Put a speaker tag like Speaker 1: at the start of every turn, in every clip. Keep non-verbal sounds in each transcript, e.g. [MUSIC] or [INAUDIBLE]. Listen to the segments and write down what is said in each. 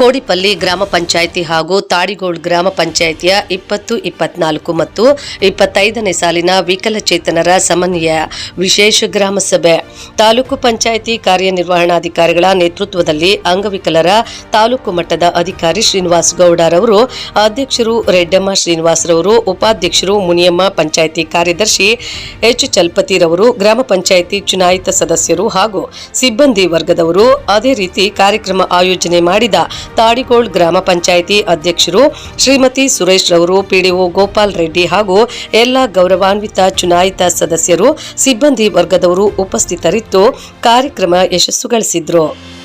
Speaker 1: ಕೋಡಿಪಲ್ಲಿ ಗ್ರಾಮ ಪಂಚಾಯಿತಿ ಹಾಗೂ ತಾಡಿಗೋಳ್ ಗ್ರಾಮ ಪಂಚಾಯಿತಿಯ ಇಪ್ಪತ್ತು, ಇಪ್ಪತ್ನಾಲ್ಕು ಮತ್ತು ಇಪ್ಪತ್ತೈದನೇ ಸಾಲಿನ ವಿಕಲಚೇತನರ ಸಮನ್ವಯ ವಿಶೇಷ ಗ್ರಾಮ ಸಭೆ. ತಾಲೂಕು ಪಂಚಾಯಿತಿ ಕಾರ್ಯನಿರ್ವಹಣಾಧಿಕಾರಿಗಳ ನೇತೃತ್ವದಲ್ಲಿ ಅಂಗವಿಕಲರ ತಾಲೂಕು ಮಟ್ಟದ ಅಧಿಕಾರಿ ಶ್ರೀನಿವಾಸ್ ಗೌಡರವರು, ಅಧ್ಯಕ್ಷರು ರೆಡ್ಡಮ್ಮ ಶ್ರೀನಿವಾಸರವರು, ಉಪಾಧ್ಯಕ್ಷರು ಮುನಿಯಮ್ಮ ಪಂಚಾಯಿತಿ ಕಾರ್ಯದರ್ಶಿ ಎಚ್ ಚಲ್ಪತಿರವರು, ಗ್ರಾಮ ಪಂಚಾಯಿತಿ ಚುನಾಯಿತ ಸದಸ್ಯರು ಹಾಗೂ ಸಿಬ್ಬಂದಿ ವರ್ಗದವರು ಅದೇ ರೀತಿ ಕಾರ್ಯಕ್ರಮ ಆಯೋಜನೆ ಮಾಡಿದ ತಾಡಿಗೋಳ್ ಗ್ರಾಮ ಪಂಚಾಯಿತಿ ಅಧ್ಯಕ್ಷರು ಶ್ರೀಮತಿ ಸುರೇಶ್ ರವರು, ಪಿಡಿಒ ಗೋಪಾಲ್ ರೆಡ್ಡಿ ಹಾಗೂ ಎಲ್ಲ ಗೌರವಾನ್ವಿತ ಚುನಾಯಿತ ಸದಸ್ಯರು, ಸಿಬ್ಬಂದಿ ವರ್ಗದವರು ಉಪಸ್ಥಿತರಿದ್ದು ಕಾರ್ಯಕ್ರಮ ಯಶಸ್ಸುಗಳಿಸಿದ್ರು.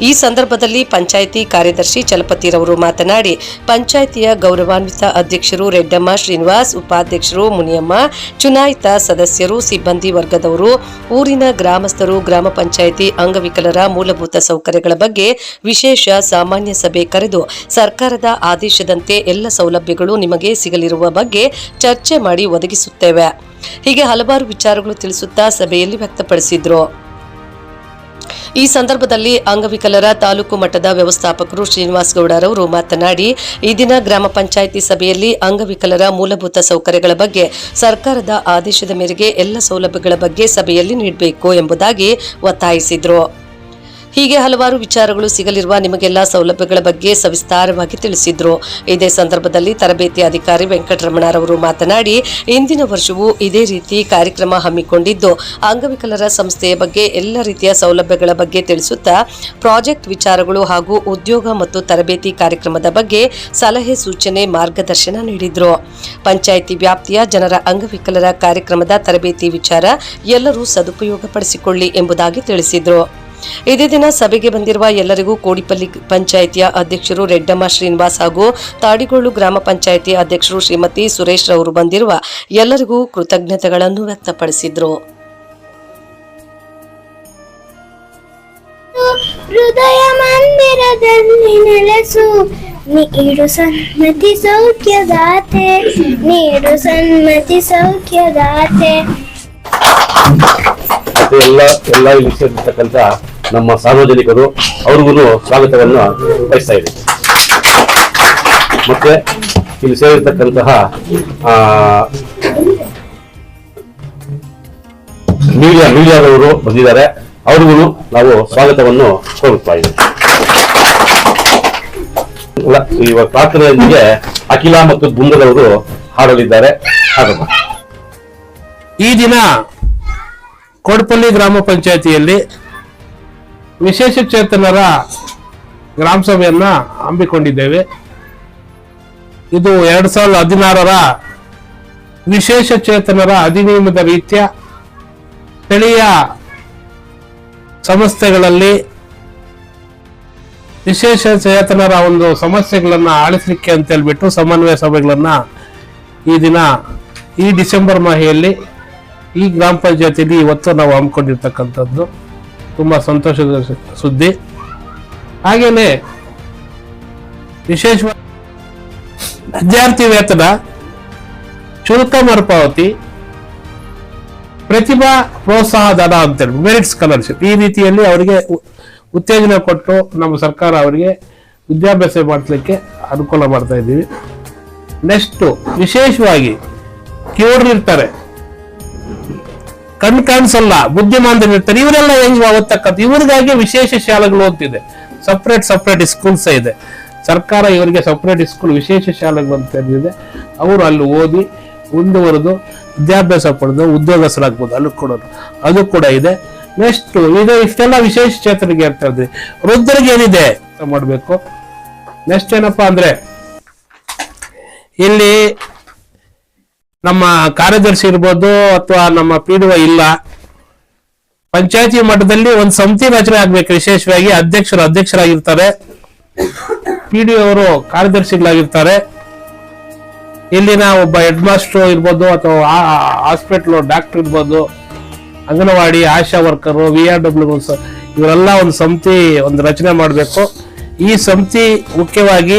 Speaker 1: ಈ ಸಂದರ್ಭದಲ್ಲಿ ಪಂಚಾಯಿತಿ ಕಾರ್ಯದರ್ಶಿ ಚಲಪತಿರವರು ಮಾತನಾಡಿ, ಪಂಚಾಯಿತಿಯ ಗೌರವಾನ್ವಿತ ಅಧ್ಯಕ್ಷರು ರೆಡ್ಡಮ್ಮ, ಶ್ರೀನಿವಾಸ್, ಉಪಾಧ್ಯಕ್ಷರು ಮುನಿಯಮ್ಮ, ಚುನಾಯಿತ ಸದಸ್ಯರು, ಸಿಬ್ಬಂದಿ ವರ್ಗದವರು, ಊರಿನ ಗ್ರಾಮಸ್ಥರು, ಗ್ರಾಮ ಪಂಚಾಯಿತಿ ಅಂಗವಿಕಲರ ಮೂಲಭೂತ ಸೌಕರ್ಯಗಳ ಬಗ್ಗೆ ವಿಶೇಷ ಸಾಮಾನ್ಯ ಸಭೆ ಕರೆದು, ಸರ್ಕಾರದ ಆದೇಶದಂತೆ ಎಲ್ಲ ಸೌಲಭ್ಯಗಳು ನಿಮಗೆ ಸಿಗಲಿರುವ ಬಗ್ಗೆ ಚರ್ಚೆ ಮಾಡಿ ಒದಗಿಸುತ್ತೇವೆ. ಹೀಗೆ ಹಲವಾರು ವಿಚಾರಗಳು ತಿಳಿಸುತ್ತಾ ಸಭೆಯಲ್ಲಿ ವ್ಯಕ್ತಪಡಿಸಿದ್ರು. ಈ ಸಂದರ್ಭದಲ್ಲಿ ಅಂಗವಿಕಲರ ತಾಲೂಕು ಮಟ್ಟದ ವ್ಯವಸ್ಥಾಪಕರು ಶ್ರೀನಿವಾಸ್ ಗೌಡರವರು ಮಾತನಾಡಿ, ಈ ದಿನ ಗ್ರಾಮ ಪಂಚಾಯಿತಿ ಸಭೆಯಲ್ಲಿ ಅಂಗವಿಕಲರ ಮೂಲಭೂತ ಸೌಕರ್ಯಗಳ ಬಗ್ಗೆ ಸರ್ಕಾರದ ಆದೇಶದ ಮೇರೆಗೆ ಎಲ್ಲ ಸೌಲಭ್ಯಗಳ ಬಗ್ಗೆ ಸಭೆಯಲ್ಲಿ ನೀಡಬೇಕು ಎಂಬುದಾಗಿ ಒತ್ತಾಯಿಸಿದರು. ಹೀಗೆ ಹಲವಾರು ವಿಚಾರಗಳು ಸಿಗಲಿರುವ ನಿಮಗೆಲ್ಲ ಸೌಲಭ್ಯಗಳ ಬಗ್ಗೆ ಸವಿಸ್ತಾರವಾಗಿ ತಿಳಿಸಿದ್ರು. ಇದೇ ಸಂದರ್ಭದಲ್ಲಿ ತರಬೇತಿ ಅಧಿಕಾರಿ ವೆಂಕಟರಮಣರವರು ಮಾತನಾಡಿ, ಇಂದಿನ ವರ್ಷವೂ ಇದೇ ರೀತಿ ಕಾರ್ಯಕ್ರಮ ಹಮ್ಮಿಕೊಂಡಿದ್ದು, ಅಂಗವಿಕಲರ ಸಂಸ್ಥೆಯ ಬಗ್ಗೆ ಎಲ್ಲ ರೀತಿಯ ಸೌಲಭ್ಯಗಳ ಬಗ್ಗೆ ತಿಳಿಸುತ್ತಾ, ಪ್ರಾಜೆಕ್ಟ್ ವಿಚಾರಗಳು ಹಾಗೂ ಉದ್ಯೋಗ ಮತ್ತು ತರಬೇತಿ ಕಾರ್ಯಕ್ರಮದ ಬಗ್ಗೆ ಸಲಹೆ, ಸೂಚನೆ, ಮಾರ್ಗದರ್ಶನ ನೀಡಿದ್ರು. ಪಂಚಾಯಿತಿ ವ್ಯಾಪ್ತಿಯ ಜನರ ಅಂಗವಿಕಲರ ಕಾರ್ಯಕ್ರಮದ ತರಬೇತಿ ವಿಚಾರ ಎಲ್ಲರೂ ಸದುಪಯೋಗಪಡಿಸಿಕೊಳ್ಳಿ ಎಂಬುದಾಗಿ ತಿಳಿಸಿದ್ರು. ಇದೇ ದಿನ ಸಭೆಗೆ ಬಂದಿರುವ ಎಲ್ಲರಿಗೂ ಕೋಡಿಪಲ್ಲಿ ಪಂಚಾಯಿತಿಯ ಅಧ್ಯಕ್ಷರು ರೆಡ್ಡಮ್ಮ ಶ್ರೀನಿವಾಸ್ ಹಾಗೂ ತಾಡಿಗೋಳು ಗ್ರಾಮ ಪಂಚಾಯಿತಿ ಅಧ್ಯಕ್ಷರು ಶ್ರೀಮತಿ ಸುರೇಶ್ ರವರು ಬಂದಿರುವ ಎಲ್ಲರಿಗೂ ಕೃತಜ್ಞತೆಗಳನ್ನು ವ್ಯಕ್ತಪಡಿಸಿದ್ರು.
Speaker 2: ಹೃದಯ ಮಂದಿರದಲ್ಲಿ ನೆಲೆಸು. ನೀಡು ಸನ್ಮತಿ ಸೌಖ್ಯದಾತೆ. ನೀಡು ಸನ್ಮತಿ ಸೌಖ್ಯದಾತೆ.
Speaker 3: ಎಲ್ಲ ಎಲ್ಲ ಇಲ್ಲಿ ಸೇರಿರ್ತಕ್ಕಂಥ ನಮ್ಮ ಸಾರ್ವಜನಿಕರು ಅವ್ರಿಗೂ ಸ್ವಾಗತವನ್ನು ಬಯಸ್ತಾ ಇದೆ ಮತ್ತೆ ಇಲ್ಲಿ ಸೇರಿರ್ತಕ್ಕಂತಹ ಮೀಡಿಯಾ, ಮೀಡಿಯಾದವರು ಬಂದಿದ್ದಾರೆ. ಅವ್ರಿಗೂ ನಾವು ಸ್ವಾಗತವನ್ನು ಕೋರುತ್ತಾ ಇದ್ದೀವಿ. ಇವಾಗ ಪ್ರಾರ್ಥನೆಯೊಂದಿಗೆ ಅಖಿಲ ಮತ್ತು ಬುಂದರವರು ಹಾಡಲಿದ್ದಾರೆ.
Speaker 4: ಈ ದಿನ ಕೋಡ್ಪಲ್ಲಿ ಗ್ರಾಮ ಪಂಚಾಯತಿಯಲ್ಲಿ ವಿಶೇಷ ಚೇತನರ ಗ್ರಾಮ ಸಭೆಯನ್ನ ಹಮ್ಮಿಕೊಂಡಿದ್ದೇವೆ. ಇದು ಎರಡ್ ಸಾವಿರದ ಹದಿನಾರರ ವಿಶೇಷ ಚೇತನರ ಅಧಿನಿಯಮದ ರೀತಿಯ ಸ್ಥಳೀಯ ಸಂಸ್ಥೆಗಳಲ್ಲಿ ವಿಶೇಷ ಚೇತನರ ಒಂದು ಸಮಸ್ಯೆಗಳನ್ನ ಆಲಿಸಲಿಕ್ಕೆ ಅಂತ ಹೇಳ್ಬಿಟ್ಟು ಸಮನ್ವಯ ಸಭೆಗಳನ್ನ ಈ ದಿನ ಈ ಡಿಸೆಂಬರ್ ಮಾಹೆಯಲ್ಲಿ ಈ ಗ್ರಾಮ ಪಂಚಾಯತಿಯಲ್ಲಿ ಇವತ್ತು ನಾವು ಹಮ್ಮಿಕೊಂಡಿರ್ತಕ್ಕಂಥದ್ದು. ತುಂಬಾ ಸಂತೋಷದ ಸುದ್ದಿ. ಹಾಗೇನೆ ವಿಶೇಷವಾಗಿ ವಿದ್ಯಾರ್ಥಿ ವೇತನ, ಶುಲ್ಕ ಮರುಪಾವತಿ, ಪ್ರತಿಭಾ ಪ್ರೋತ್ಸಾಹ ಧನ ಅಂತೇಳಿ ಮೆರಿಟ್ ಸ್ಕಾಲರ್ಶಿಪ್ ಈ ರೀತಿಯಲ್ಲಿ ಅವರಿಗೆ ಉತ್ತೇಜನ ಕೊಟ್ಟು ನಮ್ಮ ಸರ್ಕಾರ ಅವರಿಗೆ ವಿದ್ಯಾಭ್ಯಾಸ ಮಾಡಲಿಕ್ಕೆ ಅನುಕೂಲ ಮಾಡ್ತಾ ಇದ್ದೀವಿ. ನೆಕ್ಸ್ಟ್, ವಿಶೇಷವಾಗಿ ಕಿವುಡರಿರ್ತಾರೆ ಕಣ್ ಕಾಣಿಸಲ್ಲ ಬುದ್ಧಿಮಾಂತರಿರ್ತಾರೆ ಇವರೆಲ್ಲ ಹೆಂಗ್ ಓದ್ತಕ್ಕಂಥ ಇವರಿಗಾಗಿ ವಿಶೇಷ ಶಾಲೆಗಳು ಓದ್ತಿದೆ. ಸಪ್ರೇಟ್ ಸಪ್ರೇಟ್ ಸ್ಕೂಲ್ಸ್ ಇದೆ. ಸರ್ಕಾರ ಇವರಿಗೆ ಸಪ್ರೇಟ್ ಸ್ಕೂಲ್ ವಿಶೇಷ ಶಾಲೆಗಳು ಅಂತ ಇದೆ ಅವರು ಅಲ್ಲಿ ಓದಿ ಮುಂದುವರೆದು ವಿದ್ಯಾಭ್ಯಾಸ ಪಡೆದು ಉದ್ಯೋಗಸ್ಥರಾಗ್ಬೋದು, ಅಲ್ಲಿ ಕೂಡ ಅದು ಕೂಡ ಇದೆ. ನೆಕ್ಸ್ಟ್ ಇದು ಇಷ್ಟೆಲ್ಲ ವಿಶೇಷ ಚೇತನಿಗೆ ಅಂತ ಹೇಳಿದ್ರಿ, ವೃದ್ಧರಿಗೆ ಏನಿದೆ ಮಾಡಬೇಕು. ನೆಕ್ಸ್ಟ್ ಏನಪ್ಪಾ ಅಂದ್ರೆ, ಇಲ್ಲಿ ನಮ್ಮ ಕಾರ್ಯದರ್ಶಿ ಇರ್ಬೋದು ಅಥವಾ ನಮ್ಮ ಪಿ ಇಲ್ಲ, ಪಂಚಾಯತಿ ಮಟ್ಟದಲ್ಲಿ ಒಂದು ಸಮಿತಿ ರಚನೆ ಆಗ್ಬೇಕು ವಿಶೇಷವಾಗಿ ಅಧ್ಯಕ್ಷರು ಅಧ್ಯಕ್ಷರಾಗಿರ್ತಾರೆ. ಪಿ ಡಿ ಅವರು ಕಾರ್ಯದರ್ಶಿಗಳಾಗಿರ್ತಾರೆ. ಇಲ್ಲಿನ ಒಬ್ಬ ಹೆಡ್ ಮಾಸ್ಟರ್ ಇರ್ಬೋದು ಅಥವಾ ಹಾಸ್ಪಿಟ್ಲು ಡಾಕ್ಟರ್ ಇರ್ಬೋದು, anganwadi ASHA worker, V R W ಇವರೆಲ್ಲ ಒಂದು ಸಮಿತಿ ಒಂದು ರಚನೆ ಮಾಡಬೇಕು. ಈ ಸಮಿತಿ ಮುಖ್ಯವಾಗಿ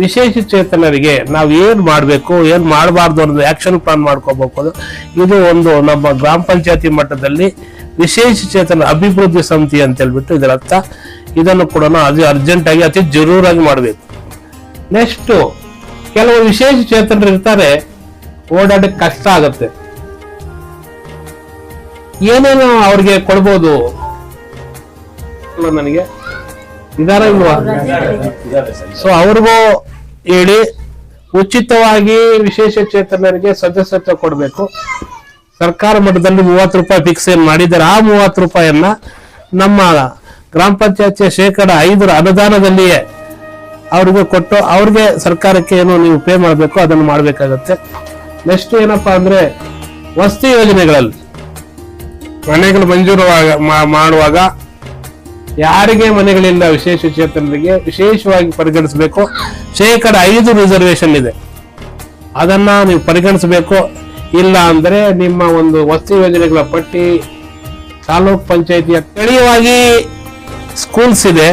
Speaker 4: ವಿಶೇಷ ಚೇತನರಿಗೆ ನಾವು ಏನು ಮಾಡಬೇಕು, ಏನು ಮಾಡಬಾರ್ದು ಅನ್ನೋದು ಆಕ್ಷನ್ ಪ್ಲಾನ್ ಮಾಡ್ಕೋಬೇಕು ಇದು ಒಂದು ನಮ್ಮ ಗ್ರಾಮ ಪಂಚಾಯತಿ ಮಟ್ಟದಲ್ಲಿ ವಿಶೇಷ ಚೇತನ ಅಭಿವೃದ್ಧಿ ಸಮಿತಿ ಅಂತ ಹೇಳ್ಬಿಟ್ಟು ಇದರರ್ಥ ಇದನ್ನು ಕೂಡ ಅದು ಅರ್ಜೆಂಟ್ ಆಗಿ, ಅತಿ ಜರೂರಾಗಿ ಮಾಡಬೇಕು. ನೆಕ್ಸ್ಟ್ ಕೆಲವು ವಿಶೇಷ ಚೇತನರು ಇರ್ತಾರೆ ಓಡಾಡಕ್ಕೆ ಕಷ್ಟ ಆಗುತ್ತೆ. ಏನೇನು ಅವ್ರಿಗೆ ಕೊಡ್ಬೋದು. ನನಗೆ. ಇದಾರ ಇಲ್ವಾ? ಸೊ ಅವ್ರಿಗೂ ಹೇಳಿ, ಉಚಿತವಾಗಿ ವಿಶೇಷ ಚೇತನರಿಗೆ ಸದಸ್ಯತ್ವ ಕೊಡಬೇಕು. ಸರ್ಕಾರ ಮಟ್ಟದಲ್ಲಿ ಮೂವತ್ತು ರೂಪಾಯಿ ಫಿಕ್ಸ್ ಏನ್ ಮಾಡಿದ್ದಾರೆ, ಆ ಮೂವತ್ತು ರೂಪಾಯಿಯನ್ನ ನಮ್ಮ ಗ್ರಾಮ ಪಂಚಾಯತಿಯ ಶೇಕಡ ಐದರ ಅನುದಾನದಲ್ಲಿಯೇ ಅವ್ರಿಗೆ ಕೊಟ್ಟು, ಅವ್ರಿಗೆ ಸರ್ಕಾರಕ್ಕೆ ಏನು ನೀವು ಪೇ ಮಾಡಬೇಕು, ಅದನ್ನು ಮಾಡಬೇಕಾಗತ್ತೆ. ನೆಕ್ಸ್ಟ್ ಏನಪ್ಪಾ ಅಂದ್ರೆ, ವಸತಿ ಯೋಜನೆಗಳಲ್ಲಿ ಮನೆಗಳು ಮಂಜೂರು ಮಾಡುವಾಗ ಯಾರಿಗೆ ಮನೆಗಳಿಲ್ಲ ವಿಶೇಷ ಚೇತನರಿಗೆ ವಿಶೇಷವಾಗಿ ಪರಿಗಣಿಸಬೇಕು. ಶೇಕಡ ಐದು ರಿಸರ್ವೇಶನ್ ಇದೆ. ಅದನ್ನ ನೀವು ಪರಿಗಣಿಸಬೇಕು. ಇಲ್ಲ ಅಂದ್ರೆ ನಿಮ್ಮ ಒಂದು ವಸತಿ ಯೋಜನೆಗಳ ಪಟ್ಟಿ, ತಾಲೂಕ್ ಪಂಚಾಯತಿಯ ಸ್ಥಳೀಯವಾಗಿ ಸ್ಕೂಲ್ಸ್ ಇದೆ.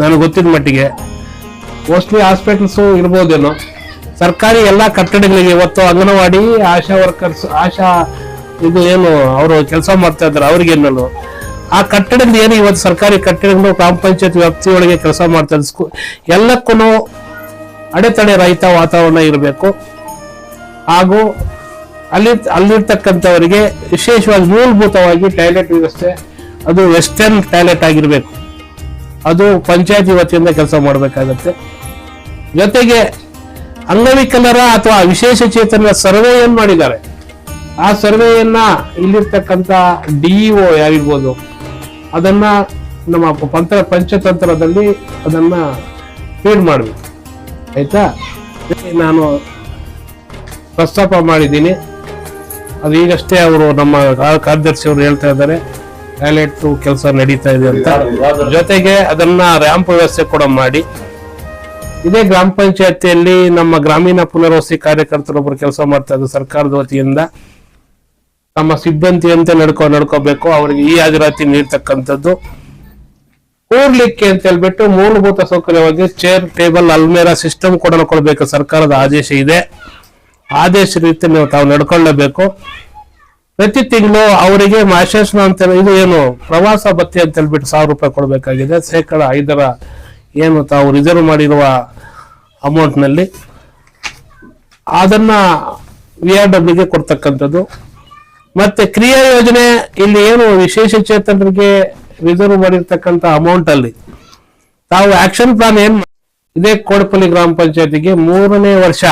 Speaker 4: ನನಗೆ ಗೊತ್ತಿದ ಮಟ್ಟಿಗೆ. ಮೋಸ್ಟ್ಲಿ ಹಾಸ್ಪಿಟಲ್ಸ್ ಇರ್ಬೋದೇನೋ. ಸರ್ಕಾರಿ ಎಲ್ಲ ಕಟ್ಟಡಗಳಿಗೆ ಇವತ್ತು ಅಂಗನವಾಡಿ, ಆಶಾ ವರ್ಕರ್ಸ್ ಆಶಾ ಇದು ಏನು, ಅವರು ಕೆಲಸ ಮಾಡ್ತಾ ಇದ್ದಾರೆ ಅವ್ರಿಗೇನಲ್ಲ ಆ ಕಟ್ಟಡದ ಏನು ಇವತ್ತು ಸರ್ಕಾರಿ ಕಟ್ಟಡಗಳು, ಗ್ರಾಮ ಪಂಚಾಯತ್ ವ್ಯಾಪ್ತಿಯೊಳಗೆ ಕೆಲಸ ಮಾಡ್ತಾ ಎಲ್ಲಕ್ಕೂ ಅಡೆತಡೆ ರಹಿತ ವಾತಾವರಣ ಇರಬೇಕು. ಹಾಗೂ ಅಲ್ಲಿ, ಅಲ್ಲಿರ್ತಕ್ಕಂಥವರಿಗೆ ವಿಶೇಷವಾಗಿ ಮೂಲಭೂತವಾಗಿ ಟಾಯ್ಲೆಟ್ ವ್ಯವಸ್ಥೆ, ಅದು ವೆಸ್ಟರ್ನ್ ಟಾಯ್ಲೆಟ್ ಆಗಿರಬೇಕು. ಅದು ಪಂಚಾಯತ್ ವತಿಯಿಂದ ಕೆಲಸ ಮಾಡಬೇಕಾಗತ್ತೆ. ಜೊತೆಗೆ ಅಂಗವಿಕಲರ ಅಥವಾ ವಿಶೇಷ ಚೇತನ ಸರ್ವೆ ಏನ್ ಮಾಡಿದ್ದಾರೆ. ಆ ಸರ್ವೆಯನ್ನ ಇಲ್ಲಿರ್ತಕ್ಕಂಥ ಡಿಇಒ ಯಾರಿರ್ಬೋದು ಅದನ್ನ ನಮ್ಮ ಪಂತ್ರ ಪಂಚತಂತ್ರದಲ್ಲಿ ಅದನ್ನ ಫೀಡ್ ಮಾಡಬೇಕು. ಆಯ್ತಾ? ನಾನು ಪ್ರಸ್ತಾಪ ಮಾಡಿದ್ದೀನಿ. ಅದು ಈಗಷ್ಟೇ ಅವರು ನಮ್ಮ ಕಾರ್ಯದರ್ಶಿಯವರು ಹೇಳ್ತಾ ಇದ್ದಾರೆ. ಟಾಯ್ಲೆಟ್ ಕೆಲಸ ನಡೀತಾ ಇದೆ ಅಂತ. ಜೊತೆಗೆ ಅದನ್ನ ರ್ಯಾಂಪ್ ವ್ಯವಸ್ಥೆ ಕೂಡ ಮಾಡಿ. ಇದೇ ಗ್ರಾಮ ಪಂಚಾಯತಿಯಲ್ಲಿ ನಮ್ಮ ಗ್ರಾಮೀಣ ಪುನರ್ವಸತಿ ಕಾರ್ಯಕರ್ತರೊಬ್ಬರು ಕೆಲಸ ಮಾಡ್ತಾ ಇದ್ದಾರೆ ಸರ್ಕಾರದ ವತಿಯಿಂದ. ತಮ್ಮ ಸಿಬ್ಬಂದಿಯಂತೆ ನಡ್ಕೊ, ನಡ್ಕೋಬೇಕು, ಅವರಿಗೆ ಈ ಹಾಜರಾತಿ ನೀಡ್ತಕ್ಕಂಥದ್ದು. ಕೂರ್ಲಿಕ್ಕೆ ಅಂತ ಹೇಳ್ಬಿಟ್ಟು ಮೂಲಭೂತ ಸೌಕರ್ಯವಾಗಿ ಚೇರ್ ಟೇಬಲ್ ಅಲ್ಮೇರಾ ಸಿಸ್ಟಮ್ ಕೂಡ ಕೊಡಬೇಕು ಸರ್ಕಾರದ ಆದೇಶ ಇದೆ. ಆದೇಶ ರೀತಿ ನೀವು ತಾವು ನಡ್ಕೊಳ್ಳಬೇಕು. ಪ್ರತಿ ತಿಂಗಳು ಅವರಿಗೆ ಮಾಶಾಸನ ಅಂತ ಇದು ಏನು ಪ್ರವಾಸ ಭತ್ಯೆ ಅಂತ ಹೇಳ್ಬಿಟ್ಟು ಸಾವಿರ ರೂಪಾಯಿ ಕೊಡಬೇಕಾಗಿದೆ. ಶೇಕಡ ಐದರ ಏನು ತಾವು ರಿಸರ್ವ್ ಮಾಡಿರುವ ಅಮೌಂಟ್ನಲ್ಲಿ ಅದನ್ನ ವಿ ಆರ್ ಡಬ್ಲ್ಯೂಗೆ ಕೊಡ್ತಕ್ಕಂಥದ್ದು. ಮತ್ತೆ ಕ್ರಿಯಾ ಯೋಜನೆ ಇಲ್ಲಿ ಏನು ವಿಶೇಷ ಚೇತನರಿಗೆ ರಿಸರ್ವ್ ಮಾಡಿರ್ತಕ್ಕಂಥ ಅಮೌಂಟ್ ಅಲ್ಲಿ ತಾವು ಆಕ್ಷನ್ ಪ್ಲಾನ್ ಏನ್ ಇದೇ ಕೋಡಪಲ್ಲಿ ಗ್ರಾಮ ಪಂಚಾಯತಿಗೆ ಮೂರನೇ ವರ್ಷ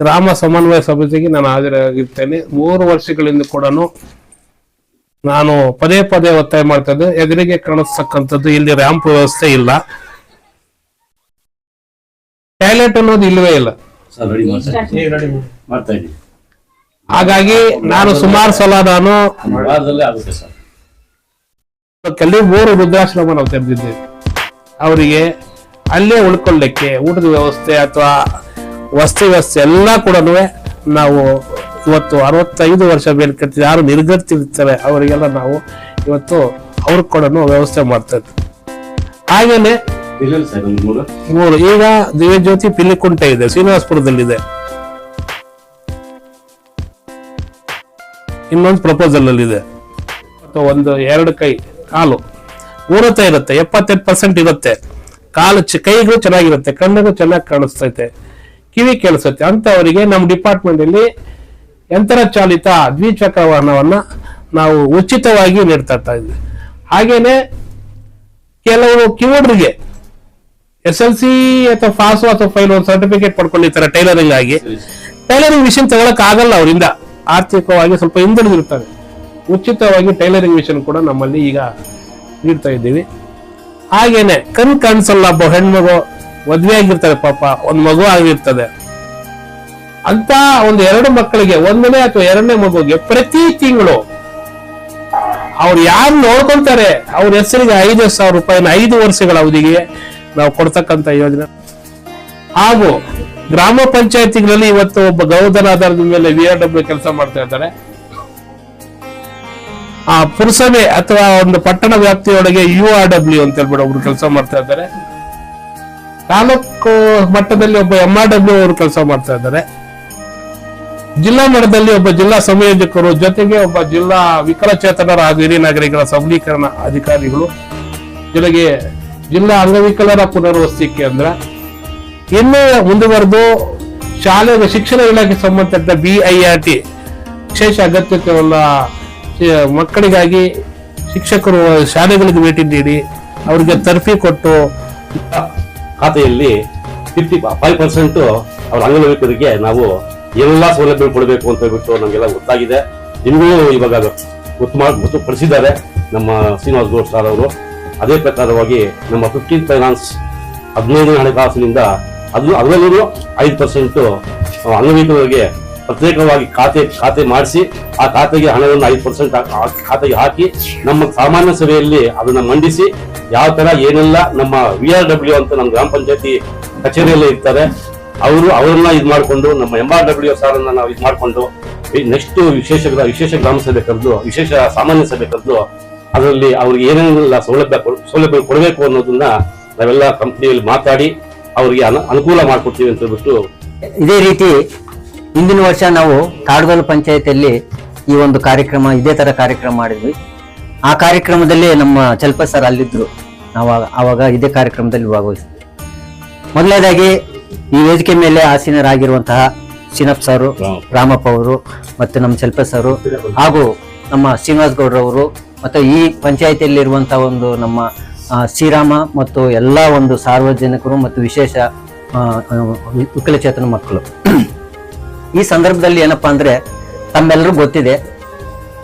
Speaker 4: ಗ್ರಾಮ ಸಮನ್ವಯ ಸಮಿತಿಗೆ ನಾನು ಹಾಜರಾಗಿರ್ತೇನೆ. ಮೂರು ವರ್ಷಗಳಿಂದ ಕೂಡ ನಾನು ಪದೇ ಪದೇ ಒತ್ತಾಯ ಮಾಡ್ತಾ ಇದ್ದೆ. ಎದುರಿಗೆ ಕಾಣಿಸ್ತಕ್ಕಂಥದ್ದು ಇಲ್ಲಿ ರ್ಯಾಂಪ್ ವ್ಯವಸ್ಥೆ ಇಲ್ಲ. ಟಾಯ್ಲೆಟ್ ಅನ್ನೋದು ಇಲ್ಲವೇ ಇಲ್ಲ. ಹಾಗಾಗಿ ನಾನು ಸುಮಾರು ಸಲ ನಾನು
Speaker 3: ಕಲ್ಲಿ
Speaker 4: ಕೆಲವು ಮೂರು ವೃದ್ಧಾಶ್ರಮ ನಾವು ತೆರೆದಿದ್ದೇವೆ. ಅವರಿಗೆ ಅಲ್ಲೇ ಉಳ್ಕೊಳ್ಳಿಕ್ಕೆ ಊಟದ ವ್ಯವಸ್ಥೆ ಅಥವಾ ವಸ್ತು ವ್ಯವಸ್ಥೆ ಎಲ್ಲ ಕೂಡ ನಾವು ಇವತ್ತು ಅರವತ್ತೈದು ವರ್ಷ ಮೇಲ್ಕಟ್ಟಿ ಯಾರು ನಿರ್ಗತಿರ್ತಾರೆ ಅವರಿಗೆಲ್ಲ ನಾವು ಇವತ್ತು ಅವ್ರ ಕೂಡ ವ್ಯವಸ್ಥೆ ಮಾಡ್ತಾ ಇದ್ವಿ. ಹಾಗೇನೆ
Speaker 3: ಮೂರು.
Speaker 4: ಈಗ ದಿವ್ಯಜ್ಯೋತಿ ಪಿಲಿಕುಂಟೆ ಇದೆ ಶ್ರೀನಿವಾಸಪುರದಲ್ಲಿದೆ. ಇನ್ನೊಂದು ಪ್ರಪೋಸಲ್ ಅಲ್ಲಿ ಇದೆ. ಅಥವಾ ಒಂದು ಎರಡು ಕೈ ಕಾಲು. ಊರತ ಇರುತ್ತೆ ಎಪ್ಪತ್ತೆಂಟು ಪರ್ಸೆಂಟ್ ಇರುತ್ತೆ. ಕಾಲು ಕೈಗಳು ಕೈಗೂ ಚೆನ್ನಾಗಿರುತ್ತೆ ಕಣ್ಣಿಗೂ ಚೆನ್ನಾಗಿ ಕಾಣಿಸ್ತೈತೆ. ಕಿವಿ ಕೇಳಿಸುತ್ತೆ. ಅಂತವರಿಗೆ ನಮ್ಮ ಡಿಪಾರ್ಟ್ಮೆಂಟ್ ಅಲ್ಲಿ ಯಂತ್ರ ಚಾಲಿತ ದ್ವಿಚಕ್ರ ವಾಹನವನ್ನ ನಾವು ಉಚಿತವಾಗಿ ನೀಡ್ತಾ ಇದ್ವಿ. ಹಾಗೇನೆ ಕೆಲವು ಕಿವುಡ್ರಿಗೆ ಎಸ್ ಎಲ್ ಸಿ ಅಥವಾ ಪಾಸು ಅಥವಾ ಫೈಲ್ ಒಂದು ಸರ್ಟಿಫಿಕೇಟ್ ಪಡ್ಕೊಂಡಿರ್ತಾರೆ ಟೈಲರಿಂಗ್ ಆಗಿ ಟೈಲರಿಂಗ್ ಮಿಷಿನ್ ತಗೊಳಕ್ ಆಗಲ್ಲ ಅವರಿಂದ. ಆರ್ಥಿಕವಾಗಿ ಸ್ವಲ್ಪ ಹಿಂದುಳಿದಿರ್ತಾರೆ ಉಚಿತವಾಗಿ ಟೈಲರಿಂಗ್ ಮಿಷನ್ ಕೂಡ ನಮ್ಮಲ್ಲಿ ಈಗ ನೀಡ್ತಾ ಇದ್ದೀವಿ. ಹಾಗೇನೆ ಕಣ್ ಕಾಣಿಸಲ್ಲ ಒಬ್ಬ ಹೆಣ್ಮಗು ಮದುವೆ ಆಗಿರ್ತಾರೆ ಪಾಪ, ಒಂದು ಮಗು ಆಗಿರ್ತದೆ. ಅಂತ ಒಂದು ಎರಡು ಮಕ್ಕಳಿಗೆ, ಒಂದನೇ ಅಥವಾ ಎರಡನೇ ಮಗುಗೆ ಪ್ರತಿ ತಿಂಗಳು ಅವ್ರು ಯಾರು ನೋಡ್ಕೊಂತಾರೆ? ಅವ್ರ ಹೆಸರಿಗೆ ಐದು ಸಾವಿರ ರೂಪಾಯಿನ ಐದು ವರ್ಷಗಳ ಅವಧಿಗೆ ನಾವು ಕೊಡ್ತಕ್ಕಂತ ಯೋಜನೆ. ಹಾಗೂ ಗ್ರಾಮ ಪಂಚಾಯತಿಗಳಲ್ಲಿ ಇವತ್ತು ಒಬ್ಬ ಗೌದರ ಆಧಾರದ ಮೇಲೆ ವಿ ಆರ್ ಡಬ್ಲ್ಯೂ ಕೆಲಸ ಮಾಡ್ತಾ ಇದ್ದಾರೆ. ಆ ಪುರಸಭೆ ಅಥವಾ ಒಂದು ಪಟ್ಟಣ ವ್ಯಾಪ್ತಿಯೊಳಗೆ ಯು ಆರ್ ಡಬ್ಲ್ಯೂ ಅಂತ ಹೇಳ್ಬಿಟ್ಟು ಒಬ್ರು ಕೆಲಸ ಮಾಡ್ತಾ ಇದ್ದಾರೆ. ತಾಲೂಕು ಮಟ್ಟದಲ್ಲಿ ಒಬ್ಬ ಎಂ ಆರ್ ಡಬ್ಲ್ಯೂ ಅವರು ಕೆಲಸ ಮಾಡ್ತಾ ಇದ್ದಾರೆ. ಜಿಲ್ಲಾ ಮಟ್ಟದಲ್ಲಿ ಒಬ್ಬ ಜಿಲ್ಲಾ ಸಂಯೋಜಕರು ಜೊತೆಗೆ ಒಬ್ಬ ಜಿಲ್ಲಾ ವಿಕಲಚೇತನರ ಹಾಗೂ ಹಿರಿಯ ನಾಗರಿಕರ ಸಬಲೀಕರಣ ಅಧಿಕಾರಿಗಳು, ಜೊತೆಗೆ ಜಿಲ್ಲಾ ಅಂಗವಿಕಲರ ಪುನರ್ವಸತಿ ಕೇಂದ್ರ ಇನ್ನು ಮುಂದುವರೆದು ಶಾಲೆ ಶಿಕ್ಷಣ ಇಲಾಖೆ ಸಂಬಂಧಪಟ್ಟ ಬಿ ಐ ಆರ್ ಟಿ ವಿಶೇಷ ಅಗತ್ಯತೆಯುಳ್ಳ ಶಿ- ಮಕ್ಕಳಿಗಾಗಿ ಶಿಕ್ಷಕರು ಶಾಲೆಗಳಿಗೆ ಭೇಟಿ ನೀಡಿ, ಅವರಿಗೆ ತರ್ಫಿ ಕೊಟ್ಟು,
Speaker 3: ಖಾತೆಯಲ್ಲಿ ಫಿಫ್ಟಿ ಫೈವ್ ಪರ್ಸೆಂಟ್ ಅವ್ರ ಅಂಗವಿಕಲರಿಗೆ ನಾವು ಎಲ್ಲ ಸೌಲಭ್ಯ ಕೊಡಬೇಕು ಅಂತ ಹೇಳ್ಬಿಟ್ಟು ನಮಗೆಲ್ಲ ಗೊತ್ತಾಗಿದೆ. ನಿಮಗೂ ಇವಾಗ ಉತ್ತಮ ಗೊತ್ತುಪಡಿಸಿದ್ದಾರೆ ನಮ್ಮ ಶ್ರೀನಿವಾಸ್ ಗೌಡ್ ಸರ್ ಅವರು. ಅದೇ ಪ್ರಕಾರವಾಗಿ ನಮ್ಮ ಫಿಫ್ಟೀನ್ ಫೈನಾನ್ಸ್ ಹದಿನೈದನೇ ಹಣಕಾಸಿನಿಂದ ಅದು ಅದರಲ್ಲೂ ಐದು ಪರ್ಸೆಂಟ್ ಅಂಗವಿಕಲರಿಗೆ ಪ್ರತ್ಯೇಕವಾಗಿ ಖಾತೆ ಖಾತೆ ಮಾಡಿಸಿ, ಆ ಖಾತೆಗೆ ಹಣವನ್ನು ಐದು ಪರ್ಸೆಂಟ್ ಖಾತೆಗೆ ಹಾಕಿ ನಮ್ಮ ಸಾಮಾನ್ಯ ಸಭೆಯಲ್ಲಿ ಅದನ್ನು ಮಂಡಿಸಿ ಯಾವ ತರ ಏನೆಲ್ಲ ನಮ್ಮ ವಿ ಆರ್ ಡಬ್ಲ್ಯೂ ಅಂತ ನಮ್ಮ ಗ್ರಾಮ ಪಂಚಾಯತಿ ಕಚೇರಿಯಲ್ಲಿ ಇರ್ತಾರೆ, ಅವರು ಅವರನ್ನ ಇದು ಮಾಡಿಕೊಂಡು, ನಮ್ಮ ಎಂ ಆರ್ ಡಬ್ಲ್ಯೂ ಸಾರನ್ನ ನಾವು ಇದು ಮಾಡಿಕೊಂಡು ನೆಕ್ಸ್ಟ್ ವಿಶೇಷ ವಿಶೇಷ ಗ್ರಾಮ ಸಭೆ ಕರೆದು, ವಿಶೇಷ ಸಾಮಾನ್ಯ ಸಭೆ ಕರೆದು, ಅದರಲ್ಲಿ ಅವ್ರಿಗೆ ಏನೇನೆಲ್ಲ ಸೌಲಭ್ಯ ಸೌಲಭ್ಯ ಕೊಡಬೇಕು ಅನ್ನೋದನ್ನ ನಾವೆಲ್ಲ ಕಂಪ್ನಿಯಲ್ಲಿ ಮಾತಾಡಿ ಅವರಿಗೆ ಅನುಕೂಲ ಮಾಡಿಕೊಡ್ತೀವಿ ಅಂತ ಹೇಳ್ಬಿಟ್ಟು
Speaker 5: ಇದೇ ರೀತಿ ಹಿಂದಿನ ವರ್ಷ ನಾವು ತಾಡ್ಗೋಲು ಪಂಚಾಯತಿಯಲ್ಲಿ ಈ ಒಂದು ಕಾರ್ಯಕ್ರಮ, ಇದೇ ತರ ಕಾರ್ಯಕ್ರಮ ಮಾಡಿದ್ವಿ. ಆ ಕಾರ್ಯಕ್ರಮದಲ್ಲಿ ನಮ್ಮ ಚಲ್ಪ ಸರ್ ಅಲ್ಲಿದ್ರು. ನಾವು ಅವಾಗ ಇದೇ ಕಾರ್ಯಕ್ರಮದಲ್ಲಿ ಭಾಗವಹಿಸಿದ್ವಿ ಮೊದಲನೇದಾಗಿ ಈ ವೇದಿಕೆ ಮೇಲೆ ಆಸೀನರಾಗಿರುವಂತಹ ಶಿನಪ್ ಸರ್, ರಾಮಪ್ಪ ಅವರು ಮತ್ತೆ ನಮ್ಮ ಚಲ್ಪ ಸರ್ ಹಾಗೂ ನಮ್ಮ ಶ್ರೀನಿವಾಸ್ ಗೌಡ್ರವರು ಮತ್ತೆ ಈ ಪಂಚಾಯತಿಯಲ್ಲಿರುವಂತಹ ಒಂದು ನಮ್ಮ ಶ್ರೀರಾಮ ಮತ್ತು ಎಲ್ಲ ಒಂದು ಸಾರ್ವಜನಿಕರು ಮತ್ತು ವಿಶೇಷ ವಿಕಲಚೇತನ ಮಕ್ಕಳು. ಈ ಸಂದರ್ಭದಲ್ಲಿ ಏನಪ್ಪಾ ಅಂದ್ರೆ ತಮ್ಮೆಲ್ಲರೂ ಗೊತ್ತಿದೆ,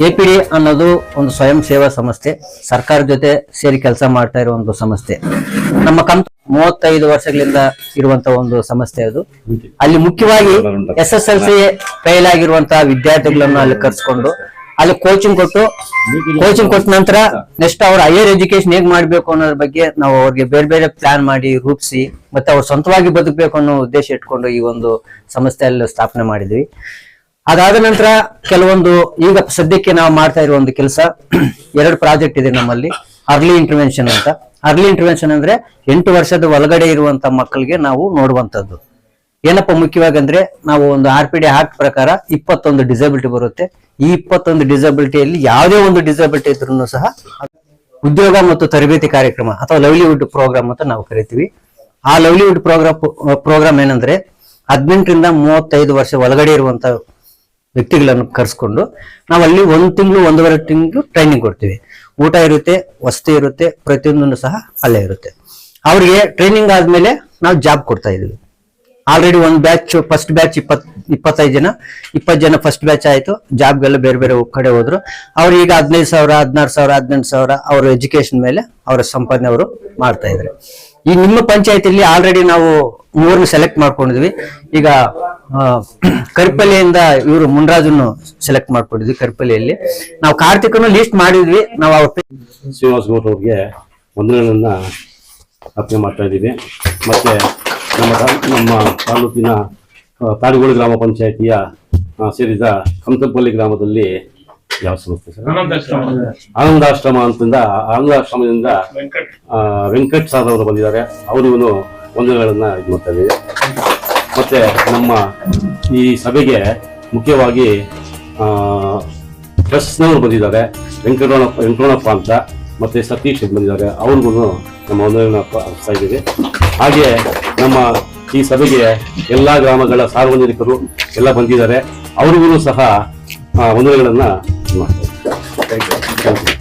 Speaker 5: ಎ ಪಿ ಡಿ ಅನ್ನೋದು ಒಂದು ಸ್ವಯಂ ಸೇವಾ ಸಂಸ್ಥೆ, ಸರ್ಕಾರ ಜೊತೆ ಸೇರಿ ಕೆಲಸ ಮಾಡ್ತಾ ಇರೋ ಒಂದು ಸಂಸ್ಥೆ. ನಮ್ಮ ಕಂ ಮೂವತ್ತೈದು ವರ್ಷಗಳಿಂದ ಇರುವಂತ ಒಂದು ಸಂಸ್ಥೆ ಅದು. ಅಲ್ಲಿ ಮುಖ್ಯವಾಗಿ S S L C fail ಆಗಿರುವಂತಹ ವಿದ್ಯಾರ್ಥಿಗಳನ್ನು ಅಲ್ಲಿ ಕರ್ಸ್ಕೊಂಡು ಅಲ್ಲಿ ಕೋಚಿಂಗ್ ಕೊಟ್ಟು ಕೋಚಿಂಗ್ ಕೊಟ್ಟ ನಂತರ ನೆಕ್ಸ್ಟ್ ಅವ್ರ ಹೈಯರ್ ಎಜುಕೇಶನ್ ಹೇಗ್ ಮಾಡ್ಬೇಕು ಅನ್ನೋದ್ರ ಬಗ್ಗೆ ನಾವು ಅವ್ರಿಗೆ ಬೇರೆ ಬೇರೆ ಪ್ಲಾನ್ ಮಾಡಿ ರೂಪಿಸಿ ಮತ್ತೆ ಅವ್ರು ಸ್ವಂತವಾಗಿ ಬದುಕಬೇಕು ಅನ್ನೋ ಉದ್ದೇಶ ಇಟ್ಕೊಂಡು ಈ ಒಂದು ಸಂಸ್ಥೆಯಲ್ಲಿ ಸ್ಥಾಪನೆ ಮಾಡಿದ್ವಿ. ಅದಾದ ನಂತರ ಕೆಲವೊಂದು ಈಗ ಸದ್ಯಕ್ಕೆ ನಾವು ಮಾಡ್ತಾ ಇರೋ ಒಂದು ಕೆಲಸ [CLEARS THROAT] ಎರಡು ಪ್ರಾಜೆಕ್ಟ್ ಇದೆ ನಮ್ಮಲ್ಲಿ ಅರ್ಲಿ ಇಂಟರ್ವೆನ್ಷನ್ ಅಂತ. ಅರ್ಲಿ ಇಂಟರ್ವೆನ್ಷನ್ ಅಂದ್ರೆ ಎಂಟು ವರ್ಷದ ಒಳಗಡೆ ಇರುವಂತ ಮಕ್ಕಳಿಗೆ ನಾವು ನೋಡುವಂತದ್ದು ಏನಪ್ಪ ಮುಖ್ಯವಾಗಿ ಅಂದ್ರೆ ನಾವು ಒಂದು ಆರ್ ಪಿ ಡಿ ಆಕ್ಟ್ ಪ್ರಕಾರ ಇಪ್ಪತ್ತೊಂದು ಡಿಸಬಿಲಿಟಿ ಬರುತ್ತೆ. ಈ ಇಪ್ಪತ್ತೊಂದು ಡಿಸಬಿಲಿಟಿಯಲ್ಲಿ ಯಾವುದೇ ಒಂದು ಡಿಸಬಿಲಿಟಿ ಇದ್ರೂ ಸಹ ಉದ್ಯೋಗ ಮತ್ತು ತರಬೇತಿ ಕಾರ್ಯಕ್ರಮ ಅಥವಾ ಲವ್ಲಿಹುಡ್ ಪ್ರೋಗ್ರಾಮ್ ಅಂತ ನಾವು ಕರಿತೀವಿ. ಆ ಲವ್ಲಿಹುಡ್ ಪ್ರೋಗ್ರಾಮ್ ಪ್ರೋಗ್ರಾಮ್ ಏನಂದ್ರೆ ಹದಿನೆಂಟರಿಂದ ಮೂವತ್ತೈದು ವರ್ಷ ಒಳಗಡೆ ಇರುವಂತ ವ್ಯಕ್ತಿಗಳನ್ನು ಕರೆಸ್ಕೊಂಡು ನಾವು ಅಲ್ಲಿ ಒಂದು ತಿಂಗಳು, ಒಂದೂವರೆ ತಿಂಗಳು ಟ್ರೈನಿಂಗ್ ಕೊಡ್ತೀವಿ. ಊಟ ಇರುತ್ತೆ, ವಸತಿ ಇರುತ್ತೆ, ಪ್ರತಿಯೊಂದನ್ನು ಸಹ ಅಲ್ಲೇ ಇರುತ್ತೆ. ಅವರಿಗೆ ಟ್ರೈನಿಂಗ್ ಆದ್ಮೇಲೆ ನಾವು ಜಾಬ್ ಕೊಡ್ತಾ ಇದೀವಿ ಆಲ್ರೆಡಿ ಒಂದು ಬ್ಯಾಚ್ ಫಸ್ಟ್ ಬ್ಯಾಚ್ ಇಪ್ಪತ್, ಇಪ್ಪತ್ತೈದು ಜನ, ಇಪ್ಪತ್ತು ಜನ ಫಸ್ಟ್ ಬ್ಯಾಚ್ ಆಯಿತು. ಜಾಬ್ಗೆಲ್ಲ ಬೇರೆ ಬೇರೆ ಕಡೆ ಹೋದ್ರು. ಅವ್ರು ಈಗ ಹದಿನೈದು ಸಾವಿರ, ಹದಿನಾರು ಸಾವಿರ, ಹದಿನೆಂಟು ಸಾವಿರ ಅವ್ರ ಎಜುಕೇಶನ್ ಮೇಲೆ ಅವರ ಸಂಪಾದನೆ ಅವರು ಮಾಡ್ತಾ ಇದ್ದಾರೆ ಈ ನಿಮ್ಮ ಪಂಚಾಯತಿಯಲ್ಲಿ ಆಲ್ರೆಡಿ ನಾವು ಮೂರನ್ನು ಸೆಲೆಕ್ಟ್ ಮಾಡ್ಕೊಂಡಿದ್ವಿ. ಈಗ ಕರಿಪಲ್ಲಿಯಿಂದ ಇವರು ಮುನ್ರಾಜನ್ನು ಸೆಲೆಕ್ಟ್ ಮಾಡ್ಕೊಂಡಿದ್ವಿ ಕರಿಪಲ್ಲಿಯಲ್ಲಿ. ನಾವು ಕಾರ್ತಿಕನು ಲಿಸ್ಟ್ ಮಾಡಿದ್ವಿ. ನಾವು ಅವ್ರ
Speaker 3: ಶ್ರೀನಿವಾಸ್ ಗೌಡ್ ಅವ್ರಿಗೆ ಅರ್ಪಣೆ ಮಾಡ್ತಾ ಇದ್ದೀವಿ. ಮತ್ತೆ ನಮ್ಮ ನಮ್ಮ ತಾಲೂಕಿನ ತಾಡುಗೋಳು ಗ್ರಾಮ ಪಂಚಾಯಿತಿಯ ಸೇರಿದ ಕಂತಪಲ್ಲಿ ಗ್ರಾಮದಲ್ಲಿ ಯಾವ ಸಂಸ್ಥೆ ಸರ್? ಆನಂದಾಶ್ರಮ. ಅಂತಂದ ಆನಂದಾಶ್ರಮದಿಂದ ವೆಂಕಟ್. ಸರ್ ಅವರು ಬಂದಿದ್ದಾರೆ. ಅವರಿಗೂ ವಂದನೆಗಳನ್ನ ಇದು ಮಾಡ್ತಾ ಇದ್ದೀವಿ ಮತ್ತೆ ನಮ್ಮ ಈ ಸಭೆಗೆ ಮುಖ್ಯವಾಗಿ ಟ್ರಸ್ಟ್ನವರು ಬಂದಿದ್ದಾರೆ. ವೆಂಕಟೋಣ ವೆಂಕಟೋಣಪ್ಪ ಅಂತ. ಮತ್ತೆ ಸತೀಶ್ ಬಂದಿದ್ದಾರೆ. ಅವ್ರಿಗೂ ನಮ್ಮ ವಂದನೆಯನ್ನು ಅರ್ಪಿಸ್ತಾ ಇದ್ದೀವಿ. ಹಾಗೆ ನಮ್ಮ ಈ ಸಭೆಗೆ ಎಲ್ಲ ಗ್ರಾಮಗಳ ಸಾರ್ವಜನಿಕರು ಎಲ್ಲ ಬಂದಿದ್ದಾರೆ. ಅವ್ರಿಗೂ ಸಹ ವಂದನೆಗಳನ್ನು ಮಾಡ್ತೇವೆ. Thank you Thank you.